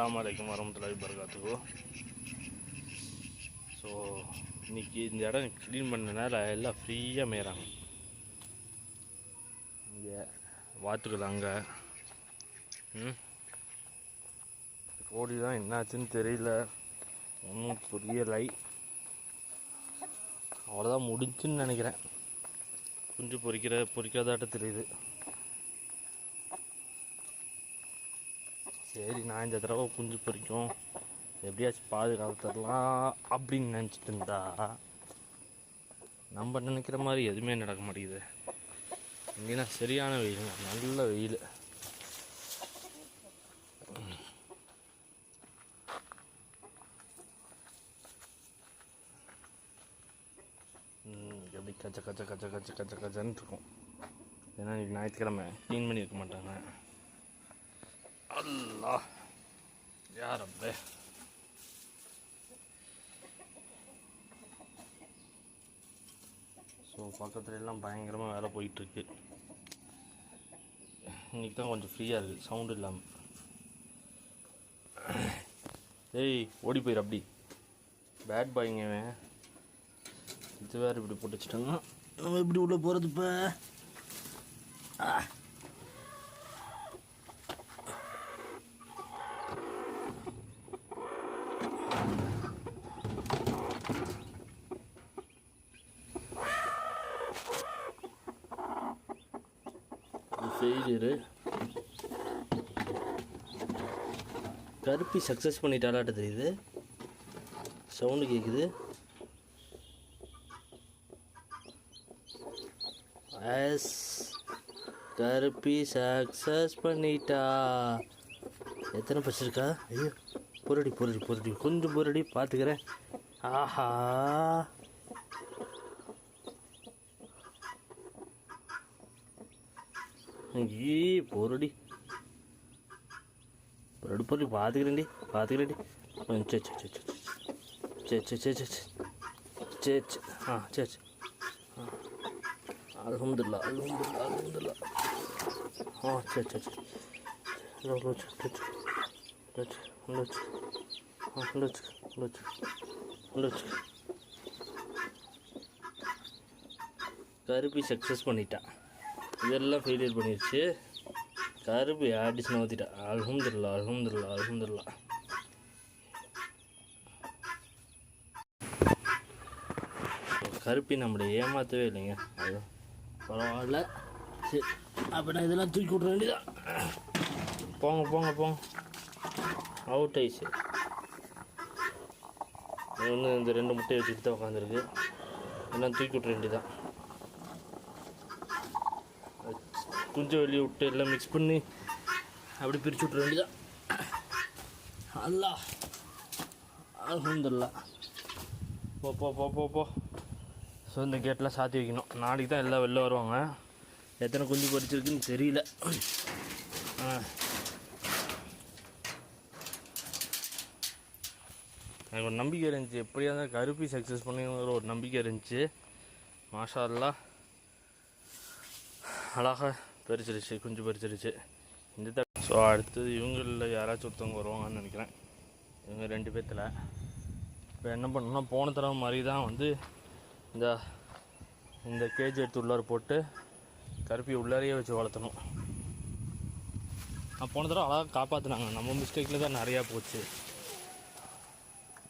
அஸ்லாம் வலைக்கம் வரமத்துலாய் பரகாத்துக்கோ ஸோ இன்னைக்கு இந்த இடம் க்ளீன் பண்ணனால எல்லாம் ஃப்ரீயாக மேயறாங்க. இங்கே வாத்துக்கலாம் அங்கே. ம்? தான் என்னாச்சுன்னு தெரியல. ஒன்றும் புரியலை. அவ்வளோதான் முடிஞ்சுன்னு நினைக்கிறேன். குஞ்சு பொறிக்கிற பொறிக்காதாட்ட தெரியுது. சரி நான் இந்த தடவை குஞ்சு பொறிக்கும் எப்படியாச்சும் பாதுகாத்துடலாம் அப்படின்னு நினச்சிட்டு இருந்தா நம்ம நினைக்கிற மாதிரி எதுவுமே நடக்க மாட்டேங்குது. இங்கேனா சரியான வெயிலுங்க நல்ல வெயில். எப்படி கச்ச கச்ச கச்ச கச்ச கச்ச கச்சன்னு இருக்கும். ஏன்னா இன்னைக்கு ஞாயிற்றுக்கிழமை க்ளீன் பண்ணியிருக்க மாட்டாங்க. அல்லா யார் அப்பே ஸோ பக்கத்துல எல்லாம் பயங்கரமாக வேலை போயிட்டுருக்கு. இன்னைக்கு தான் கொஞ்சம் ஃப்ரீயாக இருக்குது சவுண்டு இல்லாமல் ஏய் ஓடி போயிரு அப்படி. பேட் பாய்ங்க இது வேறு இப்படி போட்டு வச்சுட்டாங்க நம்ம இப்படி உள்ளே போகிறது இப்போ ஃபெயிலியரு கருப்பி சக்ஸஸ் பண்ணிட்டாலாட்ட தெரியுது. சவுண்டு கேட்குது எஸ் கருப்பி சக்ஸஸ் பண்ணிட்டா. எத்தனை பச்சிருக்கா ஐயோ பொருடி பொருடி பொருடி கொஞ்சம் பொருடி பார்த்துக்கிறேன் ஆஹா. ஈ பொருடி பொருடி பொருடி பார்த்துக்கிறேன்டி பார்த்துக்கிறேன்டி ம், சரி சரி சரி சரி சரி சரி சரி சரி சரி ஆ சரி சரி அலமதுல்லா அலமதுல்லா அலமதுல்லா ஆ சரி சரி சரி இதோ உள்ள வச்சு, ஆ உள்ள வச்சு உள்ள கருப்பி சக்ஸஸ் பண்ணிட்டான் இதெல்லாம் ஃபெயிலியர் பண்ணிடுச்சு கருப்பு அடிச்சு ஊற்றிட்டா அலகுந்துடலாம் அலகுந்துடலாம் அலகுந்துடலாம் கருப்பி நம்மளை ஏமாற்றவே இல்லைங்க. அது பரவாயில்ல. சரி அப்போ நான் இதெல்லாம் தூக்கி விட்ற வேண்டியதான் போங்க போங்க போங்க. அவுட் ஆயிடுச்சு. ஒன்று இந்த ரெண்டு முட்டையை வச்சுட்டு தான் உட்காந்துருக்கு. எல்லாம் தூக்கி விட்ற வேண்டியதான் கொஞ்சம் வெளியே விட்டு எல்லாம் மிக்ஸ் பண்ணி அப்படி பிரித்து விட்ற வேண்டியதான் அல்லா அலமதுல்லா போ போ போ போ போ. ஸோ இந்த கேட்லாம் சாத்தி வைக்கணும். நாளைக்கு தான் எல்லாம் வெளில வருவாங்க. எத்தனை குஞ்சு பறிச்சிருக்குன்னு தெரியல. ஆ. எனக்கு ஒரு நம்பிக்கை இருந்துச்சு. எப்படியா இருந்தால் கருப்பி சக்ஸஸ் பண்ணிங்கிற ஒரு நம்பிக்கை இருந்துச்சு. மாஷா அல்லா அழகாக பறிச்சிருச்சு குஞ்சு பறிச்சிருச்சு. இந்த த ஸோ அடுத்தது இவங்களில் யாராச்சும் ஒருத்தவங்க வருவாங்கன்னு நினைக்கிறேன். இவங்க ரெண்டு பேர்த்தில் இப்போ என்ன பண்ணணும்னா போன தடவை மாதிரி தான் வந்து இந்த இந்த கேஜ் எடுத்து உள்ளார போட்டு கருப்பி உள்ளாரையே வச்சு வளர்த்தணும். நான் போன தடவை அழகாக காப்பாற்றினாங்க நம்ம மிஸ்டேக்கில் தான் நிறையா போச்சு.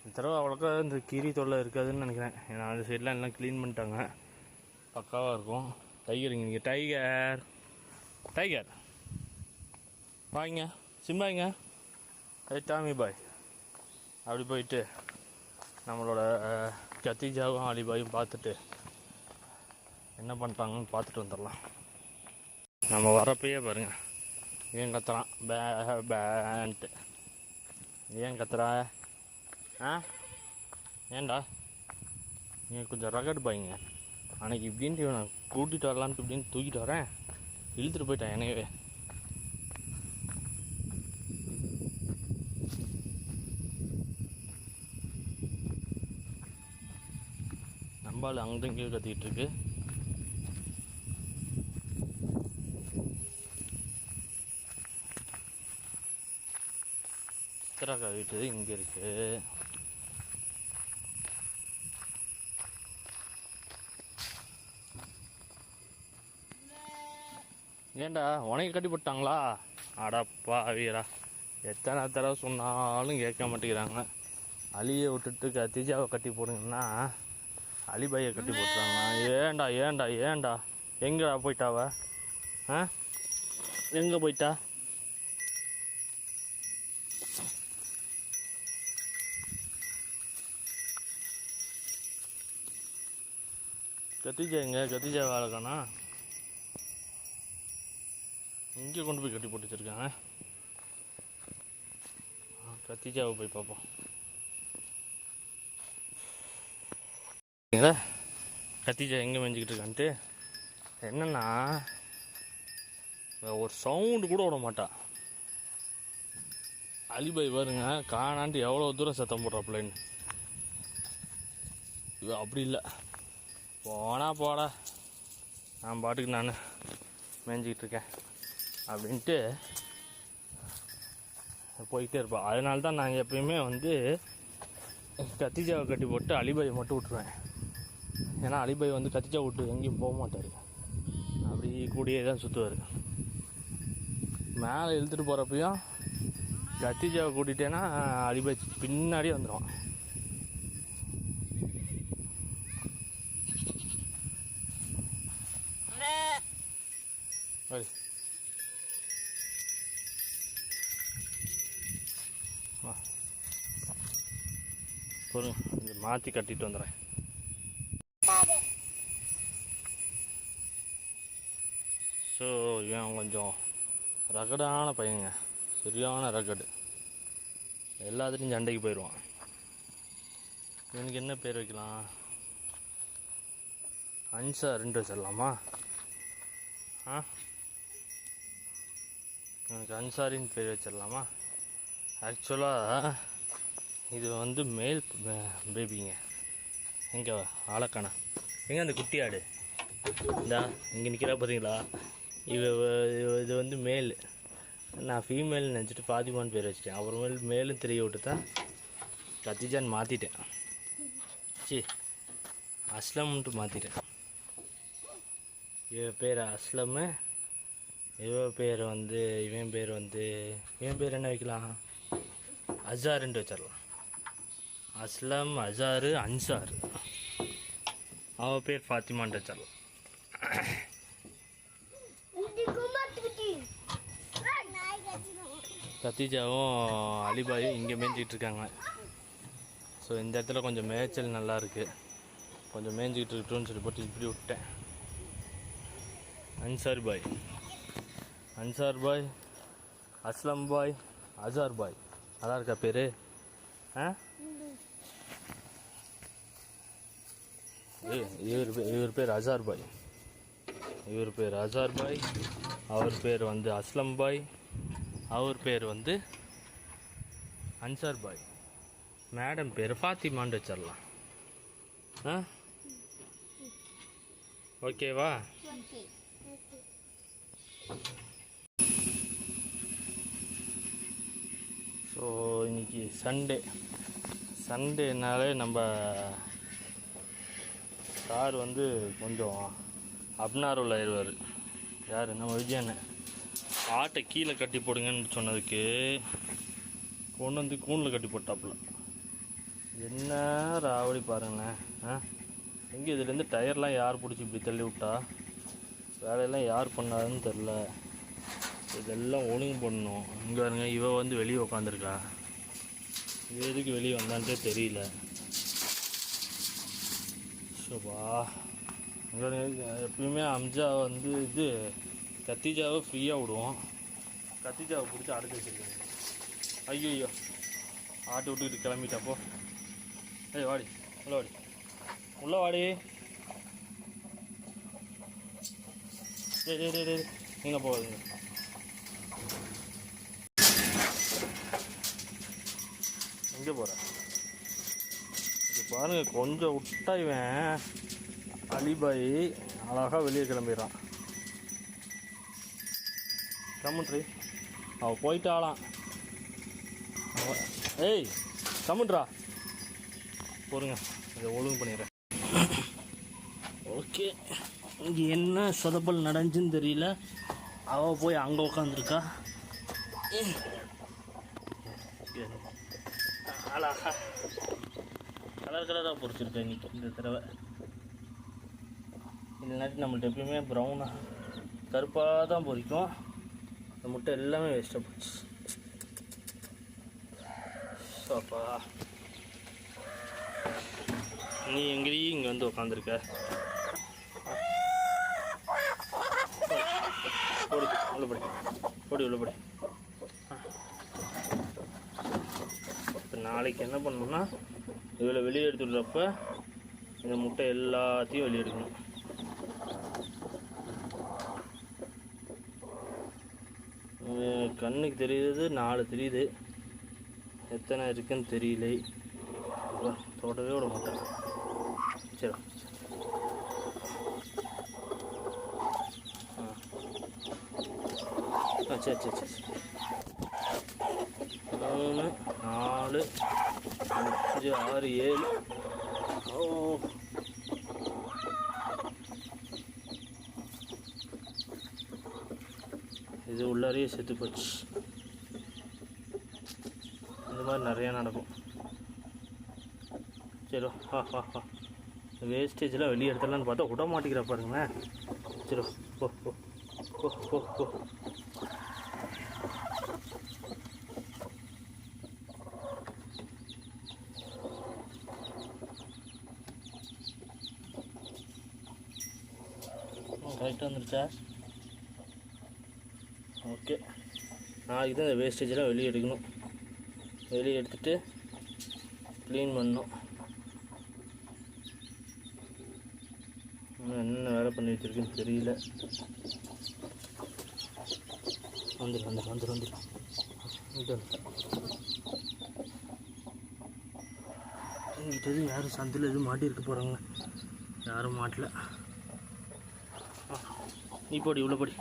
இந்த தடவை அவ்வளோக்கா இந்த கீரி தொல்லை இருக்காதுன்னு நினைக்கிறேன். ஏன்னா அந்த சைட்லாம் எல்லாம் க்ளீன் பண்ணிட்டாங்க. பக்காவாக இருக்கும். டைகர் இங்கே டைகர் டைகர் வாங்க சிம்பாய்ங்க ஏ டாமி பாய் அப்படி போயிட்டு நம்மளோட கத்திஜாவும் அலிபாயும் பார்த்துட்டு என்ன பண்ணுறாங்கன்னு பார்த்துட்டு வந்துடலாம். நம்ம வரப்பையே பாருங்க. ஏன் கத்துறான் பே பேன்ட்டு ஏன் கத்துறா? ஆ? ஏண்டா நீங்கள் கொஞ்சம் ரகட் பாய்ங்க. அன்னைக்கு இப்படின்ட்டு நான் கூட்டிகிட்டு வரலான்ட்டு இப்படின்னு தூக்கிட்டு வரேன். இழுத்துட்டு போயிட்டான் எனவே நம்பால் அங்கே கீழே கத்திக்கிட்டு இருக்கு. சித்திராக்கா வீட்டு இங்கே இருக்குது ஏண்டா உனக்கு கட்டி போட்டாங்களா? அடப்பா வீரா எத்தனை தடவை சொன்னாலும் கேட்க மாட்டேங்கிறாங்க. அலியை விட்டுட்டு கத்திஜாவை கட்டி போடுங்கன்னா அலிபாயை கட்டி போட்டுறாங்க. ஏன்டா ஏன்டா ஏன்டா எங்கடா போயிட்டாவ ஆ? எங்கே போயிட்டா? கத்திஜா எங்க? கத்திஜா வேலைக்கானா இங்கே கொண்டு போய் கட்டி போட்டு வச்சுருக்காங்க. கத்திஜாவை போய் பார்ப்போம். சரிங்களா? கத்திஜா எங்கே மேய்ஞ்சிக்கிட்டு இருக்கான்ட்டு என்னென்னா ஒரு சவுண்டு கூட விட மாட்டா. அலிபாய் பாருங்க காணான்ட்டு எவ்வளோ தூரம் சத்தம் போடுறாப்புலன்னு இவ அப்படி இல்லை. போனா போடா. நான் பாட்டுக்கு நான் மேய்ஞ்சிக்கிட்டு இருக்கேன். அப்படின்ட்டு போயிட்டே இருப்போம். அதனால தான் நாங்கள் எப்பயுமே வந்து கத்திஜாவை கட்டி போட்டு அலிபாயை மட்டும் விட்ருவேன் ஏன்னா அலிபாய் வந்து கத்திஜா விட்டு எங்கேயும் போக மாட்டார். அப்படி கூடியே தான் சுற்றுவார் மேலே இழுத்துட்டு போகிறப்பையும் கத்திஜாவை கூட்டிட்டேன்னா அலிபாய் பின்னாடியே வந்துடுவான் சரி ஒரு மாற்றி கட்டிட்டு வந்துடுறேன் ஸோ இவன் கொஞ்சம் ரகடான பையங்க. சரியான ரகடு. எல்லாத்துலேயும் சண்டைக்கு போயிடுவான் இவனுக்கு என்ன பேர் வைக்கலாம்? அன்சா ரெண்டு வச்சிடலாமா? ஆ? எனக்கு அன்சாரின்னு பேர் வச்சிடலாமா? ஆக்சுவலாக இது வந்து மேல் பேபிங்க எங்கே ஆளக்கானா எங்கே அந்த குட்டி ஆடு? இந்தா இங்கே நிற்கிறா பார்த்தீங்களா இவ இது வந்து மேல். நான் ஃபீமேல் நினச்சிட்டு ஃபாத்திமான்னு பேர் வச்சிட்டேன். அப்புறமேல் மேலும் தெரிய விட்டு தான் கத்திஜான் மாற்றிட்டேன் சி அஸ்லம்ன்ட்டு மாற்றிட்டேன் இவ பேர் அஸ்லமு. இவ பேர் வந்து இவன் பேர் வந்து இவன் பேர் என்ன வைக்கலாம்? அசாருன்ட்டு வச்சிடலாம். அஸ்லம் அசாரு அன்சார். அவ பேர் ஃபாத்திமான்ட்டு வச்சிடலாம் கத்திஜாவும் அலிபாயும் இங்கே மேய்ஞ்சிக்கிட்டு இருக்காங்க ஸோ இந்த இடத்துல கொஞ்சம் மேய்ச்சல் நல்லா கொஞ்சம் மேய்ஞ்சிக்கிட்டு இருக்கட்டும்னு சொல்லி போட்டு இப்படி விட்டேன். அன்சார் பாய். அன்சார் பாய் அஸ்லம் பாய் அசார் பாய். நல்லா இருக்கா பேர்? ஆ? இவர் இவர் பேர் அசார் பாய். இவர் பேர் அசார் பாய். அவர் பேர் வந்து அஸ்லம் பாய். அவர் பேர் வந்து அன்சார் பாய். மேடம் பேர் ஃபாத்திமான்னு வச்சிடலாம். ஆ? ஓகேவா ஸோ இன்னைக்கு சண்டே சண்டேனாலே நம்ம சார் வந்து கொஞ்சம் அப்னார்வல் ஆயிடுவார் யார்? நம்ம விஜயன் ஆட்டை கீழே கட்டி போடுங்கன்னு சொன்னதுக்கு கொண்டு வந்து கூண்டில் கட்டி போட்டாப்புல. என்ன ராவடி பாருங்களேன் ஆ? எங்கே இதுலேருந்து டயர்லாம் யார் பிடிச்சி இப்படி தள்ளி விட்டா? வேலையெல்லாம் யார் பண்ணாருன்னு தெரில இதெல்லாம் ஒழுங்கு பண்ணணும். இங்கே பாருங்க இவ வந்து வெளியே உட்காந்துருக்கா எதுக்கு வெளியே வந்தான்ட்டே தெரியல. ஷோபா இங்கே எப்பயுமே அம்ஜா வந்து இது கத்திஜாவை ஃப்ரீயாக விடுவோம். கத்திஜாவை பிடிச்சி அடைச்சி வச்சிருக்காங்க ஐயோ ஐயோ ஆட்டை விட்டுக்கிட்டு கிளம்பிட்டப்போ ஏய் வாடி. உள்ள வாடி. உள்ள வாடி. டேய் டே டே டேய் எங்கே போகாதீங்க. எங்கே போகிற பாருங்க கொஞ்சம் விட்டா இவன் அலிபாய் அழகாக வெளியே கிளம்பிடுறான். கம்முட்ரி அவள் போயிட்டாளாம் ஏய் கம்முன்றா பொறுங்க இதை ஒழுங்கு பண்ணிடுறேன். ஓகே. இங்கே என்ன சொதப்பல் நடந்துச்சுன்னு தெரியல. அவள் போய் அங்கே உட்காந்துருக்கா அழகா. கலர் கலராக பொறிச்சிருக்கேன் இன்னைக்கு இந்த தடவை. இல்லாட்டி நம்மள்ட்ட எப்பயுமே ப்ரௌனாக கருப்பாக தான் பொறிக்கும். அந்த முட்டை எல்லாமே வேஸ்ட்டாக போச்சு. அப்பா. நீ எங்கேயும் இங்கே வந்து உட்காந்துருக்க ஓடி உள்ள படி. ஓடி உள்ள படி. இப்போ நாளைக்கு என்ன பண்ணணும்னா இதில் வெளியே எடுத்துடுறப்ப இந்த முட்டை எல்லாத்தையும் வெளியே எடுக்கணும். கண்ணுக்கு தெரியுது நாலு தெரியுது. எத்தனை இருக்குன்னு தெரியல. தொடவே விட மாட்டேன். சரி ஆ. ஆ சரி சரி சரி. மூணு நாலு. அஞ்சு ஆறு ஏழு. ஓ. இது உள்ளாரையே செத்து போச்சு. இந்த மாதிரி நிறையா நடக்கும். சரி ஹா ஹா ஹா வேஸ்டேஜெலாம் வெளியே எடுத்துடலான்னு பார்த்தா விட மாட்டேங்கிற பாருங்களேன். சரி ஓ ஓ ஓ ஓ ஓ கரெக்டாக ஓகே நாளைக்கு தான் இந்த வேஸ்டேஜெல்லாம் வெளியே எடுக்கணும். வெளியே எடுத்துட்டு க்ளீன் பண்ணணும். இன்னும் என்ன வேலை பண்ணி வச்சுருக்குன்னு தெரியல. வந்துடும் வந்துடும் வந்துடும் வந்துடும் எங்கிட்ட எதுவும் யாரும் சந்தில் எதுவும் மாட்டியிருக்க போகிறாங்க யாரும் மாட்டல. நீ போடி உள்ள போடி.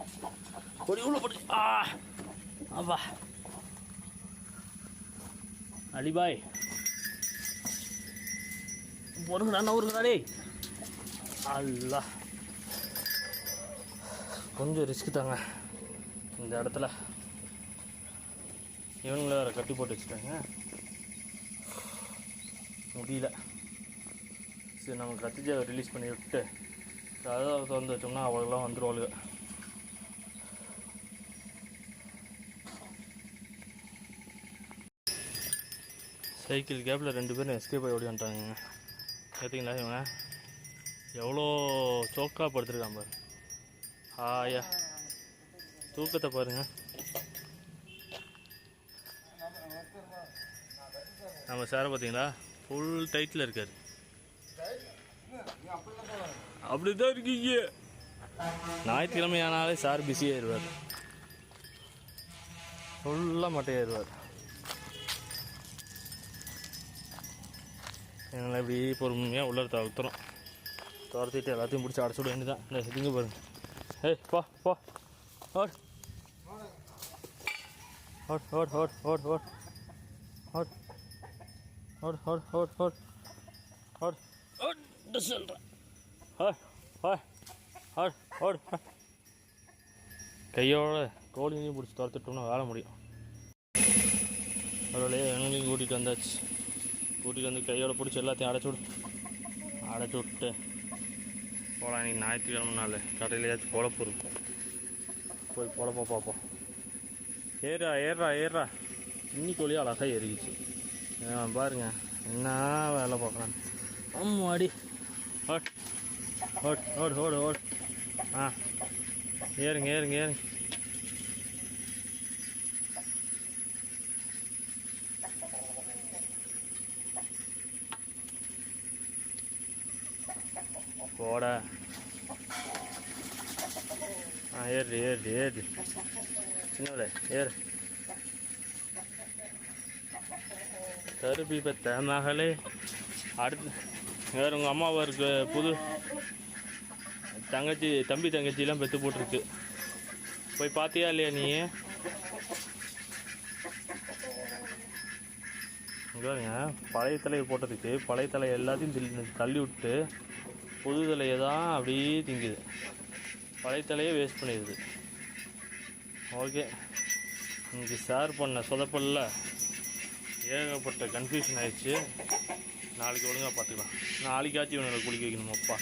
போடி உள்ள போடி. ஆ அப்பா. அலிபாய். பொறுங்கடா நவுருங்கடா டேய் அல்லா. கொஞ்சம் ரிஸ்க் தாங்க. இந்த இடத்துல. இவங்கள வேறு கட்டி போட்டு வச்சுட்டாங்க. முடியல. சரி நம்ம கத்திஜாவை ரிலீஸ் பண்ணி விட்டு அதாவது திறந்து வச்சோம்னா அவளுக்கெல்லாம் வந்துடுவாளுங்க சைக்கிள் கேப்பில் ரெண்டு பேரும் எஸ்கேப் ஆகி ஓடி வந்துட்டாங்க. கேட்டிங்களா இவங்க? எவ்வளோ சோக்காக படுத்துருக்கான் பாரு. ஆயா. தூக்கத்தை பாருங்க. நம்ம சாரை பார்த்தீங்களா ஃபுல் டைட்டில் இருக்கார். அப்படிதான் இருக்கீங்க. ஞாயிற்றுக்கிழமை ஆனாலே சார் பிஸியாகிடுவார் ஃபுல்லாக மட்டையாயிருவார் எங்களை இப்படி பொறுமையாக உள்ள தவிர்த்துறோம் துரத்திட்டு எல்லாத்தையும் பிடிச்சி அடைச்சி விட வேண்டியதான் இந்த இதுங்க பாருங்க. ஏய் போ போ. ஓட். ஓட் ஓட் ஓட் ஓட் ஓட். ஓட். ஓட் ஓட் ஓட் ஓட். ஓட். ஓட் சொல்கிறேன் கையோட கோழினையும் பிடிச்சி துரத்துட்டோம்னா வேலை முடியும். அதோடய எங்களையும் கூட்டிகிட்டு வந்தாச்சு. கூட்டிகிட்டு வந்து கையோட பிடிச்சி எல்லாத்தையும் அடைச்சி விடு. அடைச்சி விட்டு போகலாம் நீ ஞாயிற்றுக்கிழமை நாள். கடையிலேயாச்சும் பொழப்பு இருக்கும். போய் பொழப்ப பார்ப்போம். ஏறா ஏறா ஏறா இன்னைக்கு ஒளியாக அழகாக ஏறிச்சு பாருங்க என்ன வேலை பார்க்குறான் அம்மாடி. ஓட் ஓட் ஓடு ஓடு ஓடு ஆ ஏறுங்க ஏறுங்க ஏறுங்க போட. ஆ ஏறு ஏறு ஏறு சின்னவளே ஏறு. கருபி பெத்த மகளே அடுத்து வேறு உங்கள் அம்மாவாருக்கு புது தங்கச்சி தம்பி தங்கச்சிலாம் பெற்று போட்டிருக்கு. போய் பார்த்தியா இல்லையா நீ? இங்கே பழைய தலையை போட்டதுக்கு பழைய தலை எல்லாத்தையும் தள்ளி- தள்ளி விட்டு புது தலையை தான் அப்படியே திங்குது. பழைய தலையே வேஸ்ட் பண்ணிடுது. ஓகே. இன்னைக்கு ஷேர் பண்ண சொதப்பல்ல ஏகப்பட்ட கன்ஃபியூஷன் ஆயிடுச்சு. நாளைக்கு ஒழுங்காக பார்த்துக்கலாம் நாளைக்காச்சும் இவனை குளிக்க வைக்கணுமாப்பா.